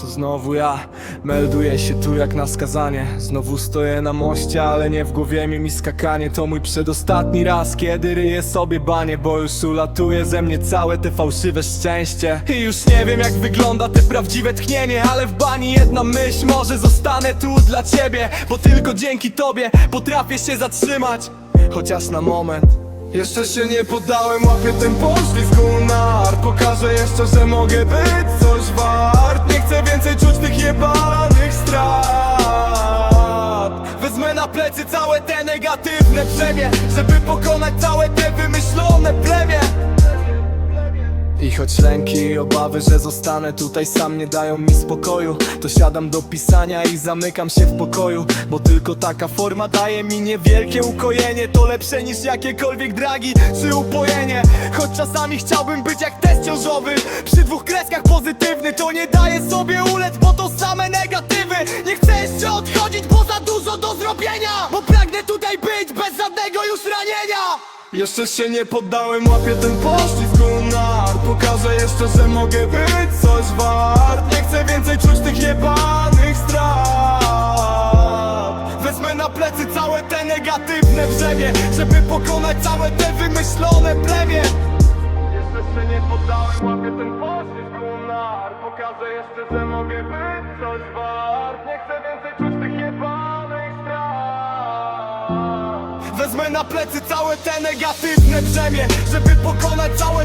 Znowu ja. Melduję się tu jak na skazanie. Znowu stoję na moście, ale nie w głowie mi skakanie. To mój przedostatni raz, kiedy ryję sobie banie Bo już ulatuje ze mnie całe te fałszywe szczęście. I już nie wiem jak wygląda te prawdziwe tchnienie Ale w bani jedna myśl, może zostanę tu dla ciebie Bo tylko dzięki tobie potrafię się zatrzymać. Chociaż na moment jeszcze się nie poddałem, łapię ten poślizg nar Pokażę jeszcze, że mogę być coś wart. Nie chcę więcej czuć tych jebanych strat. Wezmę na plecy całe te negatywne brzemię Żeby pokonać całe te wymyślone choć lęki i obawy, że zostanę tutaj sam nie dają mi spokoju. To siadam do pisania i zamykam się w pokoju Bo tylko taka forma daje mi niewielkie ukojenie. To lepsze niż jakiekolwiek dragi czy upojenie. Choć czasami chciałbym być jak test ciążowy. Przy dwóch kreskach pozytywny to nie daje sobie ulec Bo to same negatywy. Nie chcę jeszcze odchodzić, bo za dużo do zrobienia. Bo pragnę tutaj być bez żadnego już ranienia jeszcze się nie poddałem, łapię ten poślizg nar Pokażę jeszcze, że mogę być coś wart. Nie chcę więcej czuć tych jebanych strat. Wezmę na plecy całe te negatywne brzemię Żeby pokonać całe te wymyślone plemię Jeszcze się nie poddałem, łapię ten poślizg nar Pokażę jeszcze, że mogę być coś wart. Nie chcę Wezmę na plecy całe te negatywne brzemię Żeby pokonać całe